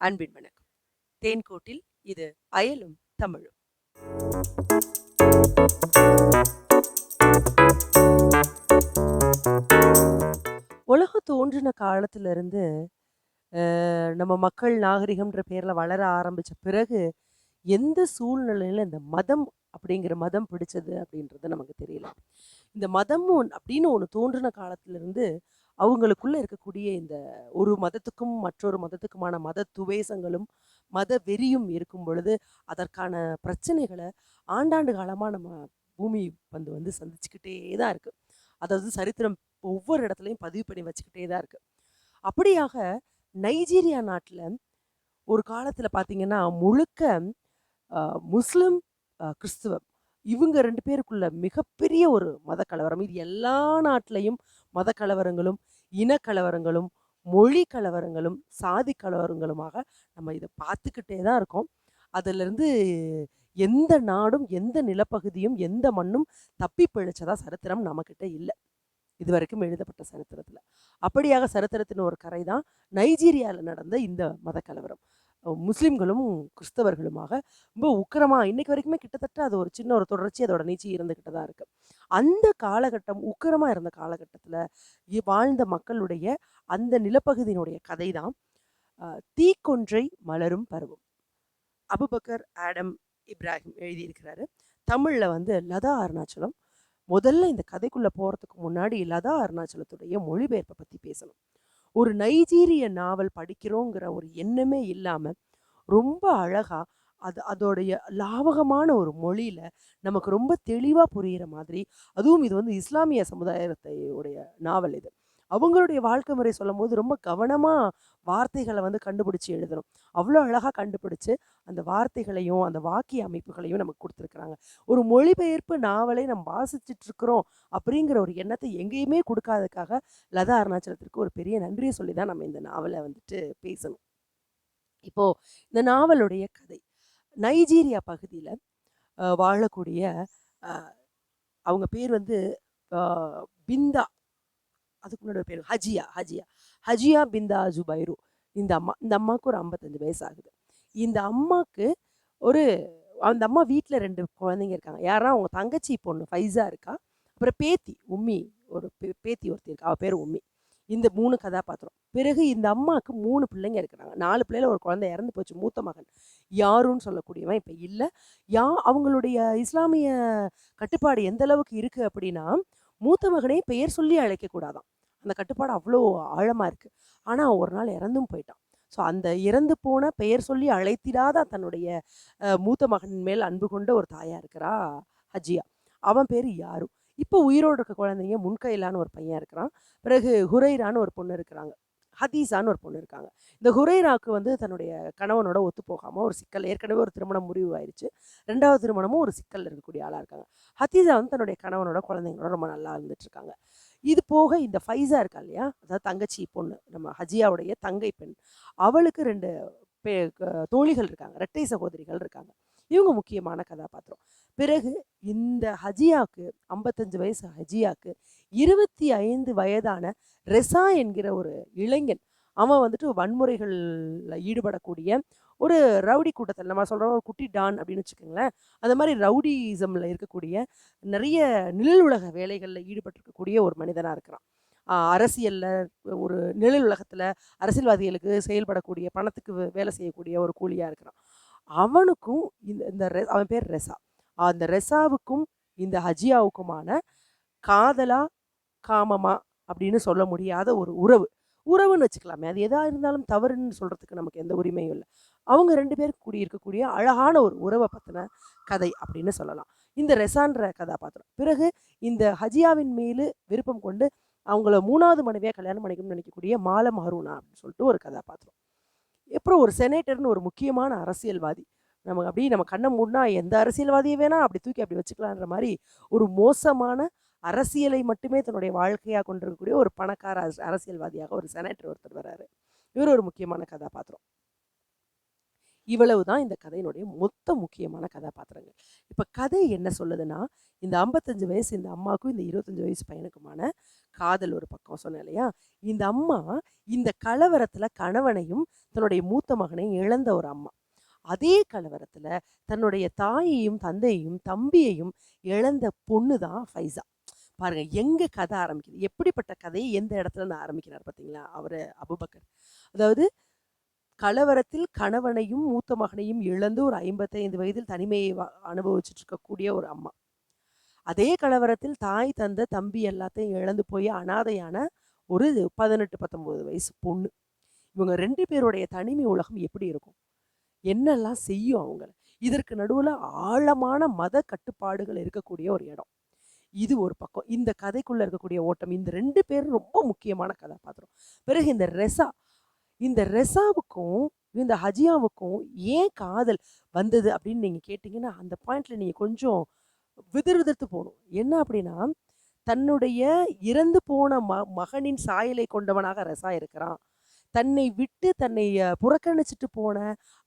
அன்பின் வணக்கம். தேன்கோட்டில் இது அயலும் தமிழும். உலகம் தோன்றின காலத்துல இருந்து அஹ், நம்ம மக்கள் நாகரிகம்ன்ற பேர்ல வளர ஆரம்பிச்ச பிறகு எந்த சூழ்நிலையில இந்த மதம் அப்படிங்கிற மதம் பிடிச்சது அப்படின்றது நமக்கு தெரியல. இந்த மதம் ஒன்- அப்படின்னு ஒன்று தோன்றின காலத்துல இருந்து அவங்களுக்குள்ள இருக்கக்கூடிய இந்த ஒரு மதத்துக்கும் மற்றொரு மதத்துக்குமான மத துவேஷங்களும் மத வெறியும் இருக்கும் பொழுது அதற்கான பிரச்சனைகளை ஆண்டாண்டு காலமாக நம்ம பூமி வந்து வந்து சந்திச்சுக்கிட்டே தான் இருக்கு. அதாவது சரித்திரம் ஒவ்வொரு இடத்துலையும் பதிவு பண்ணி வச்சுக்கிட்டே தான் இருக்கு. அப்படியாக நைஜீரியா நாட்டில் ஒரு காலத்தில் பார்த்தீங்கன்னா முழுக்க முஸ்லிம் கிறிஸ்துவம் இவங்க ரெண்டு பேருக்குள்ள மிகப்பெரிய ஒரு மத கலவரம். இது எல்லா நாட்டிலையும் மத கலவரங்களும் இனக்கலவரங்களும் மொழி கலவரங்களும் சாதி கலவரங்களுமாக நம்ம இதை பார்த்துக்கிட்டே தான் இருக்கோம். அதிலிருந்து எந்த நாடும் எந்த நிலப்பகுதியும் எந்த மண்ணும் தப்பி பிழைச்சதா சரித்திரம் நம்மக்கிட்ட இல்லை. இதுவரைக்கும் எழுதப்பட்ட சரித்திரத்தில். அப்படியாக சரித்திரத்தின் ஒரு கரை தான் நைஜீரியாவில் நடந்த இந்த மத கலவரம் முஸ்லீம்களும் கிறிஸ்தவர்களுமாக ரொம்ப உக்கரமாக இன்னைக்கு வரைக்குமே கிட்டத்தட்ட அது ஒரு சின்ன ஒரு தொடர்ச்சி அதோட நீச்சி இருந்துக்கிட்டு தான் இருக்குது அந்த காலகட்டம் உக்கிரமாக இருந்த காலகட்டத்தில் வாழ்ந்த மக்களுடைய அந்த நிலப்பகுதியினுடைய கதை தான் தீக்கொன்றை மலரும் பருவம். அபுபக்கர் ஆடம் இப்ராஹிம் எழுதியிருக்கிறாரு. தமிழில் வந்து லதா அருணாச்சலம் முதல்ல இந்த கதைக்குள்ளே போகிறதுக்கு முன்னாடி லதா அருணாச்சலத்துடைய மொழிபெயர்ப்பை பற்றி பேசணும். ஒரு நைஜீரிய நாவல் படிக்கிறோங்கிற ஒரு எண்ணமே இல்லாமல் ரொம்ப அழகாக அது அதோடைய லாவகமான ஒரு மொழியில் நமக்கு ரொம்ப தெளிவாக புரிகிற மாதிரி அதுவும் இது வந்து இஸ்லாமிய சமுதாயத்தை உடைய நாவல் இது. அவங்களுடைய வாழ்க்கை முறை சொல்லும் போது ரொம்ப கவனமாக வார்த்தைகளை வந்து கண்டுபிடிச்சி எழுதணும். அவ்வளோ அழகாக கண்டுபிடிச்சு அந்த வார்த்தைகளையும் அந்த வாக்கிய அமைப்புகளையும் நமக்கு கொடுத்துருக்குறாங்க. ஒரு மொழிபெயர்ப்பு நாவலை நம்ம வாசிச்சுட்டு இருக்கிறோம் அப்படிங்கிற ஒரு எண்ணத்தை எங்கேயுமே கொடுக்காததுக்காக லதா அருணாச்சலத்திற்கு ஒரு பெரிய நன்றியை சொல்லி தான் நம்ம இந்த நாவலை வந்துட்டு பேசணும். இப்போ இந்த நாவலுடைய கதை. நைஜீரியா பகுதியில் வாழக்கூடிய அவங்க பேர் வந்து பிந்தா. அதுக்கு முன்னாடி ஒரு பேர் ஹஜியா ஹஜியா. ஹஜியா பிந்தா ஜுபைரு. இந்த அம்மா இந்த அம்மாவுக்கு ஒரு ஐம்பத்தஞ்சு வயசு ஆகுது இந்த அம்மாவுக்கு ஒரு அந்த அம்மா வீட்டில் ரெண்டு குழந்தைங்க இருக்காங்க. யாரா அவங்க தங்கச்சி பொண்ணு ஃபைஸா இருக்கா. அப்புறம் பேத்தி உம்மி ஒரு பே- பேத்தி ஒருத்தி இருக்கா. அவள் பேர் உம்மி. இந்த மூணு கதாபாத்திரம். பிறகு இந்த அம்மாவுக்கு மூணு பிள்ளைங்க இருக்கிறாங்க. நாலு பிள்ளைல ஒரு குழந்தை இறந்து போச்சு மூத்த மகன். யாருன்னு சொல்லக்கூடியவன் இப்போ இல்லை. யா அவங்களுடைய இஸ்லாமிய கட்டுப்பாடு எந்த அளவுக்கு இருக்குது அப்படின்னா மூத்த மகனே பெயர் சொல்லி அழைக்கக்கூடாதான். அந்த கட்டுப்பாடு அவ்வளோ ஆழமாக இருக்குது ஆனால் அவன் ஒரு நாள் இறந்தும் போயிட்டான். ஸோ அந்த இறந்து போன பெயர் சொல்லி அழைத்திடாத தன்னுடைய மூத்த மகன் மேல் அன்பு கொண்ட ஒரு தாயாக இருக்கிறா ஹஜியா. அவன் பேர் யாரும் இப்போ உயிரோடு இருக்க குழந்தைங்க முன்கையிலான்னு ஒரு பையன் இருக்கிறான். பிறகு ஹுரைரான்னு ஒரு பொண்ணு இருக்கிறாங்க. ஹதீஸான்னு ஒரு பொண்ணு இருக்காங்க. இந்த ஹுரைராக்கு வந்து தன்னுடைய கணவனோட ஒத்து போகாமல் ஒரு சிக்கல். ஏற்கனவே ஒரு திருமணம் முடிவு ஆயிடுச்சு ரெண்டாவது திருமணமும் ஒரு சிக்கல் இருக்கக்கூடிய ஆளாக இருக்காங்க. ஹதீஸா வந்து தன்னுடைய கணவனோட குழந்தைங்களோட ரொம்ப நல்லா இருந்துட்டு இருக்காங்க. இது போக இந்த ஃபைஸா இருக்கா இல்லையா? அதாவது தங்கச்சி பொண்ணு நம்ம ஹஜியாவுடைய தங்கை பெண். அவளுக்கு ரெண்டு பே- க- தோழிகள் இருக்காங்க. இரட்டை சகோதரிகள் இருக்காங்க. இவங்க முக்கியமான கதாபாத்திரம். பிறகு இந்த ஹஜியாக்கு ஐம்பத்தஞ்சு வயசு ஹஜியாக்கு இருபத்தி ஐந்து வயதான ரெசா என்கிற ஒரு இளைஞன் அவன் வந்துட்டு வன்முறைகளில் ஈடுபடக்கூடிய ஒரு ரவுடி கூட்டத்தில் நம்ம சொல்கிறோம் ஒரு குட்டி டான் அப்படின்னு வச்சுக்கோங்களேன் அந்த மாதிரி ரவுடிசமில் இருக்கக்கூடிய நிறைய நிழல் உலக வேலைகளில் ஈடுபட்டிருக்கக்கூடிய ஒரு மனிதனாக இருக்கிறான். அரசியலில் ஒரு நிழல் உலகத்தில் அரசியல்வாதிகளுக்கு செயல்படக்கூடிய பணத்துக்கு வேலை செய்யக்கூடிய ஒரு கூலியாக இருக்கிறான். அவனுக்கும் இந்த இந்த ரெ- அவன் பேர் ரெசா. அந்த ரெசாவுக்கும் இந்த ஹஜியாவுக்குமான காதலா காமமா அப்படின்னு சொல்ல முடியாத ஒரு உறவு. உறவுன்னு வச்சுக்கலாமே அது எதாக இருந்தாலும் தவறுன்னு சொல்கிறதுக்கு நமக்கு எந்த உரிமையும் இல்லை. அவங்க ரெண்டு பேருக்கு கூடியிருக்கக்கூடிய அழகான ஒரு உறவை பற்றின கதை அப்படின்னு சொல்லலாம். இந்த ரெசான்ற கதாபாத்திரம் பிறகு இந்த ஹஜியாவின் மேலு விருப்பம் கொண்டு அவங்கள மூணாவது மனைவியாக கல்யாணம் பண்ணிக்கணும்னு நினைக்கக்கூடிய மாலம் ஹருணா அப்படின்னு சொல்லிட்டு ஒரு கதாபாத்திரம் அப்புறம் ஒரு செனேட்டர்னு ஒரு முக்கியமான அரசியல்வாதி. நம்ம அப்படியே நம்ம கண்ணை மூடினா எந்த அரசியல்வாதியை வேணா அப்படி தூக்கி அப்படி வச்சுக்கலான்ற மாதிரி ஒரு மோசமான அரசியலை மட்டுமே தன்னுடைய வாழ்க்கையாக கொண்டிருக்கக்கூடிய ஒரு பணக்கார அரச- அரசியல்வாதியாக ஒரு செனட்டர் ஒருத்தர் வராரு. இவர் ஒரு முக்கியமான கதாபாத்திரம். இவ்வளவு தான் இந்த கதையினுடைய மொத்த முக்கியமான கதாபாத்திரங்கள். இப்போ கதை என்ன சொல்லுதுன்னா இந்த 55 வயசு இந்த அம்மாவுக்கும் இந்த 25 வயசு பையனுக்குமான காதல் ஒரு பக்கம் சொன்னேன் இல்லையா? இந்த அம்மா இந்த கலவரத்தில் கணவனையும் தன்னுடைய மூத்த மகனையும் இழந்த ஒரு அம்மா. அதே கலவரத்தில் தன்னுடைய தாயையும் தந்தையையும் தம்பியையும் இழந்த பொண்ணு தான் ஃபைசா. பாருங்க எங்க கதை ஆரம்பிக்குது? எப்படிப்பட்ட கதையை எந்த இடத்துல நான் ஆரம்பிக்கிறார் பார்த்தீங்களா அவர் அபுபக்கர். அதாவது கலவரத்தில் கணவனையும் மூத்த மகனையும் இழந்து ஒரு ஐம்பத்தைந்து வயதில் தனிமையை அனுபவிச்சுட்டு இருக்கக்கூடிய ஒரு அம்மா. அதே கலவரத்தில் தாய் தந்த தம்பி எல்லாத்தையும் இழந்து போய் அனாதையான ஒரு பதினெட்டு பத்தொம்போது வயசு பொண்ணு. இவங்க ரெண்டு பேருடைய தனிமை உலகம் எப்படி இருக்கும்? என்னெல்லாம் செய்யும் அவங்கள இதற்கு நடுவில் ஆழமான மத கட்டுப்பாடுகள் இருக்கக்கூடிய ஒரு இடம். இது ஒரு பக்கம். இந்த கதைக்குள்ள இருக்கக்கூடிய ஓட்டம். இந்த ரெண்டு பேரும் ரொம்ப முக்கியமான கதாபாத்திரம். பிறகு இந்த ரெசா. இந்த ரெசாவுக்கும் இந்த ஹஜியாவுக்கும் ஏன் காதல் வந்தது அப்படின்னு நீங்கள் கேட்டிங்கன்னா அந்த பாயிண்ட்ல நீங்கள் கொஞ்சம் விதிர் விதிர்த்து போகணும். என்ன அப்படின்னா தன்னுடைய இறந்து போன ம மகனின் சாயலை கொண்டவனாக ரெசா இருக்கிறான். தன்னை விட்டு தன்னை புறக்கணிச்சிட்டு போன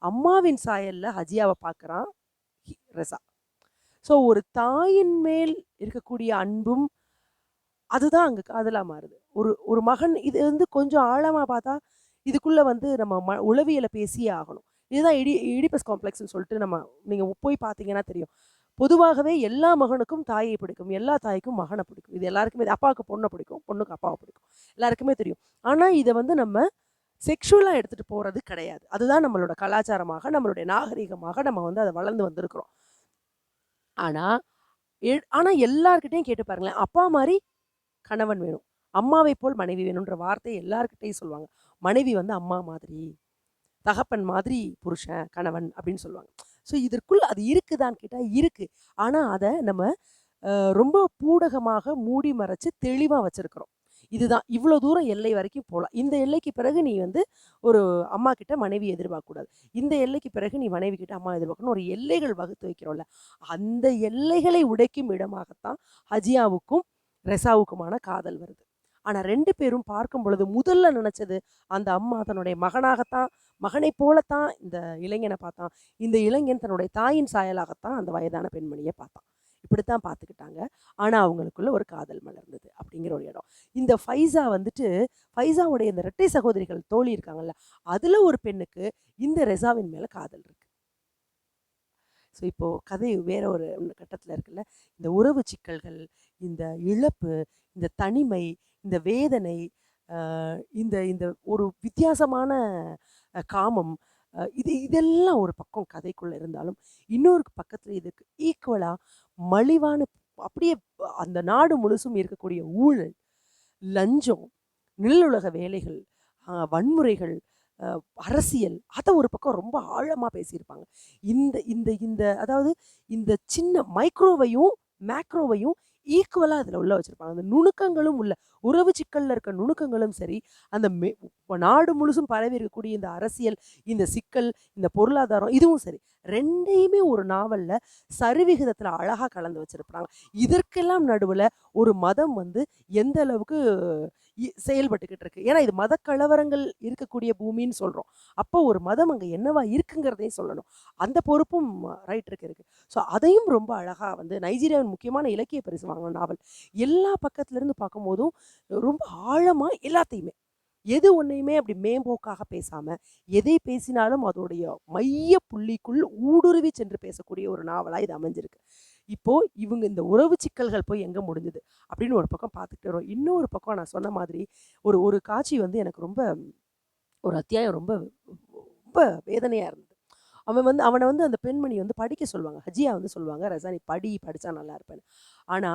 அம்மாவின் சாயல்ல ஹஜியாவை பார்க்குறான் ரசா ரெசா. ஸோ ஒரு தாயின் மேல் இருக்கக்கூடிய அன்பும் அதுதான் அங்கே காதலாக மாறுது. ஒரு ஒரு மகன் இது வந்து கொஞ்சம் ஆழமாக பார்த்தா இதுக்குள்ளே வந்து நம்ம ம உளவியலை பேசியே ஆகணும். இதுதான் இடி இடிபஸ் காம்ப்ளெக்ஸ்னு சொல்லிட்டு நம்ம நீங்கள் போய் பார்த்தீங்கன்னா தெரியும். பொதுவாகவே எல்லா மகனுக்கும் தாயை பிடிக்கும். எல்லா தாய்க்கும் மகனை பிடிக்கும். இது எல்லாருக்குமே இது அப்பாவுக்கு பொண்ணை பிடிக்கும் பொண்ணுக்கு அப்பாவை பிடிக்கும். எல்லாருக்குமே தெரியும். ஆனால் இதை வந்து நம்ம செக்ஷுவலாக எடுத்துகிட்டு போகிறது கிடையாது. அதுதான் நம்மளோட கலாச்சாரமாக நம்மளுடைய நாகரிகமாக நம்ம வந்து அதை வளர்ந்து வந்திருக்கிறோம். ஆனால் எ- ஆனால் எல்லார்கிட்டையும் கேட்டு பாருங்களேன். அப்பா மாதிரி கணவன் வேணும். அம்மாவை போல் மனைவி வேணுன்ற வார்த்தை எல்லாருக்கிட்டையும் சொல்லுவாங்க. மனைவி வந்து அம்மா மாதிரி தகப்பன் மாதிரி புருஷன் கணவன் அப்படின்னு சொல்லுவாங்க. ஸோ இதற்குள் அது இருக்குதான்னு கேட்டால் இருக்குது ஆனால் அதை நம்ம ரொம்ப பூடகமாக மூடி மறைச்சு தெளிவாக வச்சுருக்குறோம். இதுதான். இவ்வளோ தூரம் எல்லை வரைக்கும் போகலாம் இந்த எல்லைக்கு பிறகு நீ வந்து ஒரு அம்மா கிட்ட மனைவி எதிர்பார்க்கக்கூடாது. இந்த எல்லைக்கு பிறகு நீ மனைவி கிட்ட அம்மா எதிர்பார்க்கணும். ஒரு எல்லைகள் வகுத்து வைக்கிறோம்ல. அந்த எல்லைகளை உடைக்கும் இடமாகத்தான் ஹஜியாவுக்கும் ரெசாவுக்குமான காதல் வருது. ஆனால் ரெண்டு பேரும் பார்க்கும் பொழுது முதல்ல நினச்சது அந்த அம்மா தன்னுடைய மகனாகத்தான் மகனை போலத்தான் இந்த இளைஞனை பார்த்தான். இந்த இளைஞன் தன்னுடைய தாயின் சாயலாகத்தான் அந்த வயதான பெண்மணியை பார்த்தான். இப்படித்தான் பார்த்துக்கிட்டாங்க ஆனால் அவங்களுக்குள்ள ஒரு காதல் மலர்ந்தது அப்படிங்கிற ஒரு இடம். இந்த ஃபைசா வந்துட்டு ஃபைசாவுடைய இந்த இரட்டை சகோதரிகள் தோழி இருக்காங்கல்ல அதில் ஒரு பெண்ணுக்கு இந்த ரெசாவின் மேலே காதல் இருக்கு. ஸோ இப்போது கதை வேற ஒரு கட்டத்தில் இருக்குல்ல. இந்த உறவு சிக்கல்கள் இந்த இழப்பு இந்த தனிமை இந்த வேதனை இந்த இந்த ஒரு வித்தியாசமான காமம் இது இதெல்லாம் ஒரு பக்கம் கதைக்குள்ளே இருந்தாலும் இன்னொரு பக்கத்தில் இதுக்கு ஈக்குவலாக மலிவான அப்படியே அந்த நாடு முழுசும் இருக்கக்கூடிய ஊழல் லஞ்சம் நில்லுலக வேலைகள் வன்முறைகள் அரசியல் அதை ஒரு பக்கம் ரொம்ப ஆழமாக பேசியிருப்பாங்க. இந்த இந்த இந்த அதாவது இந்த சின்ன மைக்ரோவையும் மேக்ரோவையும் ஈக்குவலாக அதில் உள்ள வச்சுருப்பாங்க. அந்த நுணுக்கங்களும் உள்ள உறவு சிக்கலில் இருக்க நுணுக்கங்களும் சரி அந்த மே நாடு முழுசும் பரவி இருக்கக்கூடிய இந்த அரசியல் இந்த சிக்கல் இந்த பொருளாதாரம் இதுவும் சரி ரெண்டையுமே ஒரு நாவலில் சரிவிகிதத்தில் அழகாக கலந்து வச்சுருப்பாங்க. இதற்கெல்லாம் நடுவில் ஒரு மதம் வந்து எந்த அளவுக்கு செயல்பட்டுக்கிட்டு இருக்கு. ஏன்னா இது மத கலவரங்கள் இருக்கக்கூடிய பூமின்னு சொல்றோம். அப்போ ஒரு மதம் அங்கே என்னவா இருக்குங்கிறதையும் சொல்லணும். அந்த பொறுப்பும் ரைட்டருக்கு இருக்கு. ஸோ அதையும் ரொம்ப அழகா வந்து நைஜீரியாவின் முக்கியமான இலக்கிய பரிசு வாங்கின நாவல். எல்லா பக்கத்துலேருந்து பார்க்கும்போதும் ரொம்ப ஆழமா எல்லாத்தையுமே. எது ஒன்றையுமே அப்படி மேம்போக்காக பேசாம எதை பேசினாலும் அதோடைய மைய புள்ளிக்குள் ஊடுருவி சென்று பேசக்கூடிய ஒரு நாவலாக இது அமைஞ்சிருக்கு. இப்போ இவங்க இந்த உறவு சிக்கல்கள் போய் எங்க முடிஞ்சுது? அப்படின்னு ஒரு பக்கம் பார்த்துட்டு வரோம். இன்னொரு பக்கம் நான் சொன்ன மாதிரி ஒரு ஒரு காட்சி வந்து எனக்கு ரொம்ப ஒரு அத்தியாயம் ரொம்ப ரொம்ப வேதனையா இருந்தது. அவன் வந்து அவனை வந்து அந்த பெண்மணி வந்து படிக்க சொல்லுவாங்க. ஹஜியா வந்து சொல்லுவாங்க ரசா நீ படி படிச்சா நல்லா இருப்பேன் ஆனா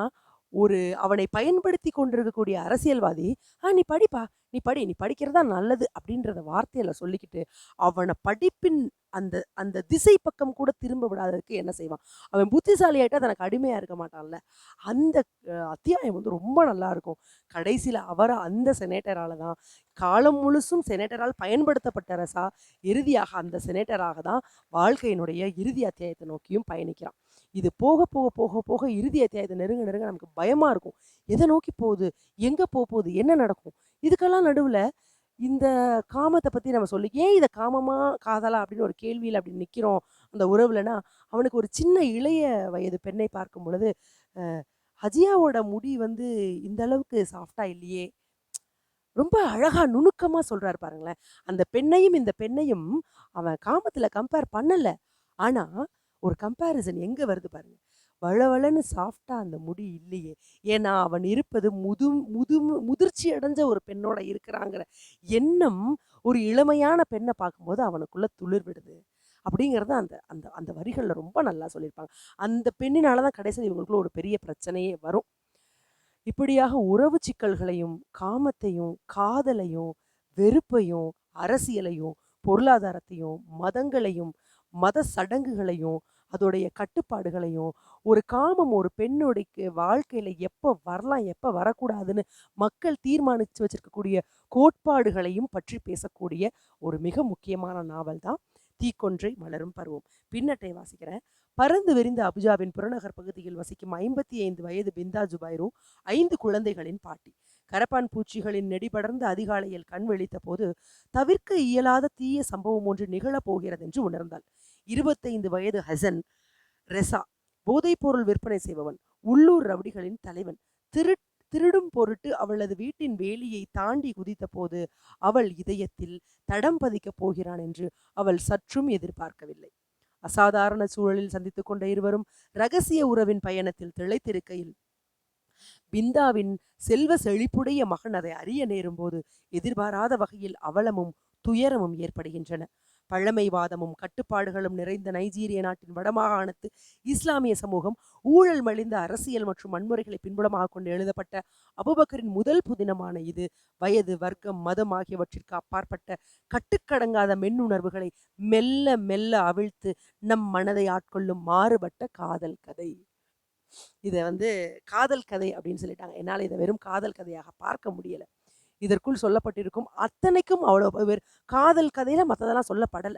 ஒரு அவனை பயன்படுத்தி கொண்டிருக்கக்கூடிய அரசியல்வாதி ஆ நீ படிப்பா நீ படி நீ படிக்கிறதா நல்லது அப்படின்றத வார்த்தையில சொல்லிக்கிட்டு அவனை படிப்பின் அந்த அந்த திசை பக்கம் கூட திரும்ப விடாததுக்கு என்ன செய்வான்? அவன் புத்திசாலி ஆகிட்டா தனக்கு அடிமையாக இருக்க மாட்டான்ல. அந்த அத்தியாயம் வந்து ரொம்ப நல்லா இருக்கும். கடைசியில் அவரை அந்த செனேட்டரால் தான் காலம் முழுசும் செனேட்டரால் பயன்படுத்தப்பட்ட ரசா இறுதியாக அந்த செனேட்டராக தான் வாழ்க்கையினுடைய இறுதி அத்தியாயத்தை நோக்கியும் பயணிக்கிறான். இது போக போக போக போக இறுதி அத்தியாயத்தை நெருங்க நெருங்க நமக்கு பயமா இருக்கும் எதை நோக்கி போகுது எங்க போக போகுது என்ன நடக்கும் இதுக்கெல்லாம் நடுவில் இந்த காமத்தை பத்தி நம்ம சொல்லி ஏன் இதை காமமா, காதலா அப்படின்னு ஒரு கேள்வியில் அப்படி நிற்கிறோம் அந்த உறவுலனா அவனுக்கு ஒரு சின்ன இளைய வயது பெண்ணை பார்க்கும் பொழுது, ஹஜியாவோட முடி வந்து இந்த அளவுக்கு சாஃப்ட்டா இல்லையே! ரொம்ப அழகா நுணுக்கமா சொல்றாரு பாருங்களேன். அந்த பெண்ணையும், இந்த பெண்ணையும் அவன் காமத்துல கம்பேர் பண்ணல. ஆனா, ஒரு கம்பேரிசன் எங்கே வருது பாருங்க. வளவளன்னு சாஃப்டாக அந்த முடி இல்லையே! ஏன்னா, அவன் இருப்பது முது முது முதிர்ச்சி அடைஞ்ச ஒரு பெண்ணோட இருக்கிறாங்கிற எண்ணம், ஒரு இளமையான பெண்ணை பார்க்கும்போது அவனுக்குள்ளே துளிர் விடுது. அப்படிங்கிறத அந்த அந்த அந்த வரிகளில் ரொம்ப நல்லா சொல்லியிருப்பாங்க. அந்த பெண்ணினால தான் கடைசியில் இவங்களுக்குள்ள ஒரு பெரிய பிரச்சனையே வரும். இப்படியாக உறவு சிக்கல்களையும், காமத்தையும், காதலையும், வெறுப்பையும், அரசியலையும், பொருளாதாரத்தையும், மதங்களையும், மத சடங்குகளையும், அதோடைய கட்டுப்பாடுகளையும், ஒரு காமம் ஒரு பெண்ணுடைய வாழ்க்கையில எப்போ வரலாம், எப்போ வரக்கூடாதுன்னு மக்கள் தீர்மானித்து வச்சிருக்கக்கூடிய கோட்பாடுகளையும் பற்றி பேசக்கூடிய ஒரு மிக முக்கியமான நாவல் தான் தீக்கொன்றை மலரும் பருவம். பின்னட்டை வாசிக்கிறேன். பரந்து விரிந்த அபுஜாவின் புறநகர் பகுதியில் வசிக்கும் 55 வயது பிந்தா ஜுபைரு 5 குழந்தைகளின் பாட்டி. கரப்பான் பூச்சிகளின் நெடிபடர்ந்த அதிகாலையில் கண் விழித்தபோது, தவிர்க்க இயலாத தீய சம்பவம் ஒன்று நிகழப் போகிறதென்று உணர்ந்தாள். 25 வயது ஹசன் ரெசா போதைப்பொருள் விற்பனை செய்பவன். உள்ளூர் ரவுடிகளின் தலைவன். திரு திருடும் பொருட்டு அவளது வீட்டின் வேலியை தாண்டி குதித்த போது அவள் இதயத்தில் தடம் பதிக்கப் போகிறான் என்று அவள் சற்றும் எதிர்பார்க்கவில்லை. அசாதாரண சூழலில் சந்தித்துக் கொண்ட இருவரும் ரகசிய உறவின் பயணத்தில் திளைத்திருக்கையில், பிந்தாவின் செல்வ செழிப்புடைய மகன் அதை அறிய நேரும் போது எதிர்பாராத வகையில் அவலமும், துயரமும் ஏற்படுகின்றன. பழமைவாதமும், கட்டுப்பாடுகளும் நிறைந்த நைஜீரிய நாட்டின் வடமாகாணத்து இஸ்லாமிய சமூகம், ஊழல் மலிந்த அரசியல் மற்றும் வன்முறைகளை பின்புலமாக கொண்டு எழுதப்பட்ட அபூபக்கரின் முதல் புதினமான இது, வயது, வர்க்கம், மதம் ஆகியவற்றிற்கு அப்பாற்பட்ட கட்டுக்கடங்காத மென்னுணர்வுகளை மெல்ல மெல்ல அவிழ்த்து நம் மனதை ஆட்கொள்ளும் மாறுபட்ட காதல் கதை. இதை வந்து காதல் கதை அப்படின்னு சொல்லிட்டாங்க. என்னால் இதை வெறும் காதல் கதையாக பார்க்க முடியலை இதற்குள் சொல்லப்பட்டிருக்கும் அத்தனைக்கும் அவ்வளவு பேர் காதல் கதையில மத்ததெல்லாம் சொல்லப்படல.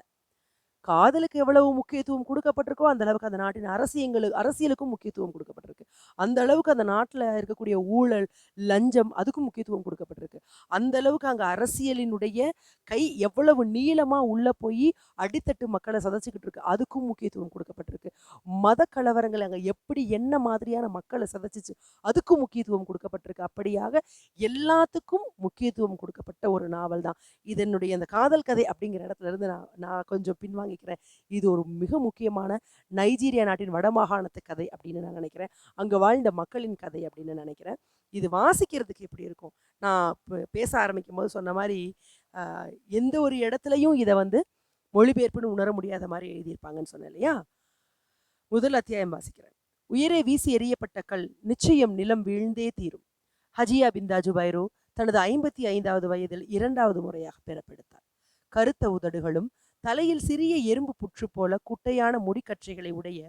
காதலுக்கு எவ்வளவு முக்கியத்துவம் கொடுக்கப்பட்டிருக்கோ அந்த அளவுக்கு அந்த நாட்டின் அரசியங்களுக்கு அரசியலுக்கும் முக்கியத்துவம் கொடுக்கப்பட்டிருக்கு அந்த அளவுக்கு அந்த நாட்டில் இருக்கக்கூடிய ஊழல், லஞ்சம் அதுக்கும் முக்கியத்துவம் கொடுக்கப்பட்டிருக்கு அந்த அளவுக்கு அங்கே அரசியலினுடைய கை எவ்வளவு நீளமாக உள்ளே போய் அடித்தட்டு மக்களை சதைச்சுக்கிட்டு இருக்கு. அதுக்கும் முக்கியத்துவம் கொடுக்கப்பட்டிருக்கு மத கலவரங்கள் அங்கே எப்படி என்ன மாதிரியான மக்களை சதைச்சிச்சு அதுக்கும் முக்கியத்துவம் கொடுக்கப்பட்டிருக்கு அப்படியாக எல்லாத்துக்கும் முக்கியத்துவம் கொடுக்கப்பட்ட ஒரு நாவல் தான். இதனுடைய அந்த காதல் கதை அப்படிங்கிற இடத்துல இருந்து நான் நான் கொஞ்சம் நினைக்கிறேன் இது ஒரு மிக முக்கியமான நைஜீரியா நாட்டின் வடமாகாணத்து கதை அப்படின்னு நான் நினைக்கிறேன். அங்கே வாழ்ந்த மக்களின் கதை அப்படின்னு நினைக்கிறேன். இது வாசிக்கிறதுக்கு எப்படி இருக்கும்? நான் பேச ஆரம்பிக்கும் போது சொன்ன மாதிரி எந்த ஒரு இடத்துலையும் இதை வந்து மொழிபெயர்ப்புன்னு உணர முடியாத மாதிரி எழுதியிருப்பாங்கன்னு சொன்னேன் இல்லையா? முதல் அத்தியாயம் வாசிக்கிறேன். உயரே வீசி எறியப்பட்ட கல் நிச்சயம் நிலம் வீழ்ந்தே தீரும். ஹஜியா பிந்தா ஜுபைரு தனது 55வது வயதில் இரண்டாவது முறையாக பிறப்பெடுத்தார். கருத்த உதடுகளும், தலையில் சிறிய எறும்பு புற்று போல குட்டையான முடிக்கற்றைகளை உடைய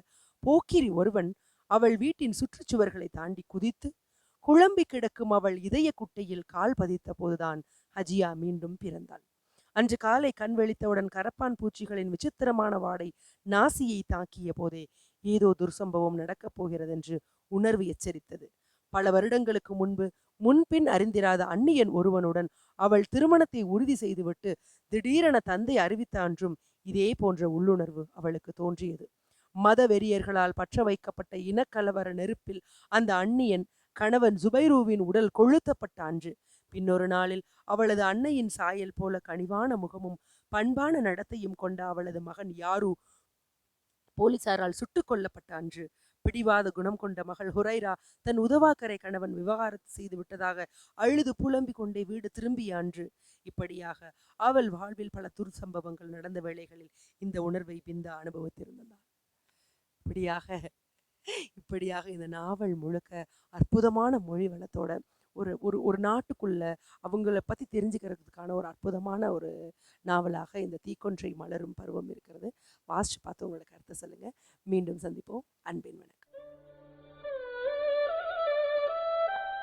போக்கிரி ஒருவன் அவள் வீட்டின் சுற்றுச்சுவர்களை தாண்டி குதித்து, குழம்பி கிடக்கும் அவள் இதய குட்டையில் கால் பதித்த போதுதான் ஹஜியா மீண்டும் பிறந்தாள். அன்று காலை கண் வெளித்தவுடன் கரப்பான் பூச்சிகளின் விசித்திரமான வாடை நாசியை தாக்கிய போதே, ஏதோ துர்சம்பவம் நடக்கப் போகிறதென்று உணர்வு எச்சரித்தது. பல வருடங்களுக்கு முன்பு முன்பின் அறிந்திராத அந்நியன் ஒருவனுடன் அவள் திருமணத்தை உறுதி செய்துவிட்டு திடீரென தந்தை அறிவித்த அன்றும் இதே போன்ற உள்ளுணர்வு அவளுக்கு தோன்றியது. மத வெறியர்களால் பற்ற வைக்கப்பட்ட இனக்கலவர நெருப்பில் அந்த அந்நியன் கணவன் ஜுபைரூவின் உடல் கொளுத்தப்பட்ட அன்று, பின்னொரு நாளில் அவளது அன்னையின் சாயல் போல கனிவான முகமும், பண்பான நடத்தையும் கொண்ட அவளது மகன் யாரு போலீசாரால் சுட்டுக் கொல்லப்பட்ட அன்று, பிடிவாத குணம் கொண்ட மகள் ஹுரைரா தன் உதவாக்கரை கணவன் விவகாரத்து செய்து விட்டதாக அழுது புலம்பிக் கொண்டே வீடு திரும்பிய அன்று, இப்படியாக அவள் வாழ்வில் பல துர் சம்பவங்கள் நடந்த வேளைகளில் இந்த உணர்வை பிந்தா அனுபவித்திருந்தாள். இப்படியாக இப்படியாக இந்த நாவல் முழுக்க அற்புதமான மொழி வளத்தோட ஒரு ஒரு ஒரு நாட்டுக்குள்ள அவங்கள பற்றி தெரிஞ்சுக்கிறதுக்கான ஒரு அற்புதமான ஒரு நாவலாக இந்த தீக்கொன்றை மலரும் பருவம் இருக்கிறது. வாசிச்சு பார்த்து உங்களோட கருத்தை சொல்லுங்கள் மீண்டும் சந்திப்போம். அன்பின் வணக்கம்.